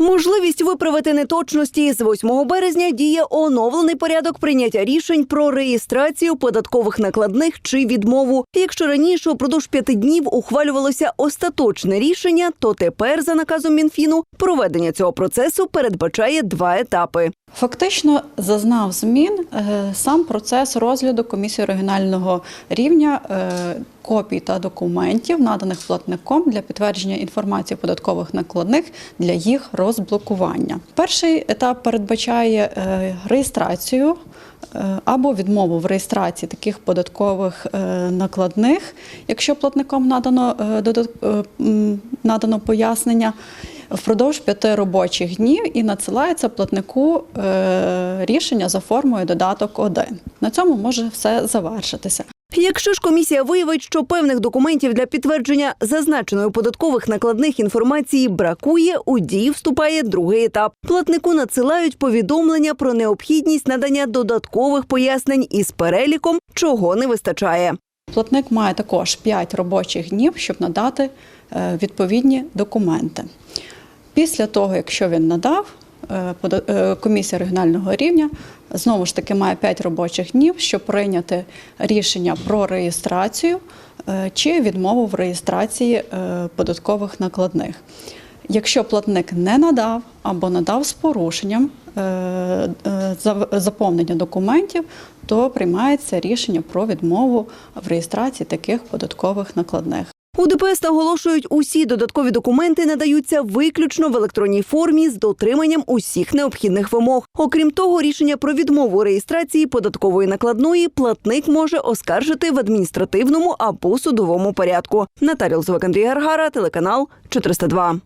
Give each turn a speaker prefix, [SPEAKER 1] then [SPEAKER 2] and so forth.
[SPEAKER 1] Можливість виправити неточності з 8 березня діє оновлений порядок прийняття рішень про реєстрацію податкових накладних чи відмову. Якщо раніше упродовж п'яти днів ухвалювалося остаточне рішення, то тепер за наказом Мінфіну проведення цього процесу передбачає два етапи.
[SPEAKER 2] Фактично зазнав змін е, сам процес розгляду комісії регіонального рівня е, копій та документів, наданих платником для підтвердження інформації податкових накладних для їх розблокування. Перший етап передбачає е, реєстрацію. е, Або відмову в реєстрації таких податкових е, накладних, якщо платником надано надано пояснення, впродовж п'яти робочих днів і надсилається платнику рішення за формою додаток 1. На цьому може все завершитися.
[SPEAKER 1] Якщо ж комісія виявить, що певних документів для підтвердження зазначеної податкових накладних інформації бракує, у дію вступає другий етап. Платнику надсилають повідомлення про необхідність надання додаткових пояснень із переліком, чого не вистачає.
[SPEAKER 2] Платник має також 5 робочих днів, щоб надати е, відповідні документи. Після того, якщо він надав, комісія регіонального рівня знову ж таки має 5 робочих днів, щоб прийняти рішення про реєстрацію е, чи відмову в реєстрації е, податкових накладних. Якщо платник не надав або надав з порушенням е, е, заповнення документів, то приймається рішення про відмову в реєстрації таких податкових накладних.
[SPEAKER 1] У ДПС наголошують, усі додаткові документи надаються виключно в електронній формі з дотриманням усіх необхідних вимог. Окрім того, рішення про відмову реєстрації податкової накладної платник може оскаржити в адміністративному або судовому порядку. Наталія Лозовик, Андрій Гаргара, телеканал 402.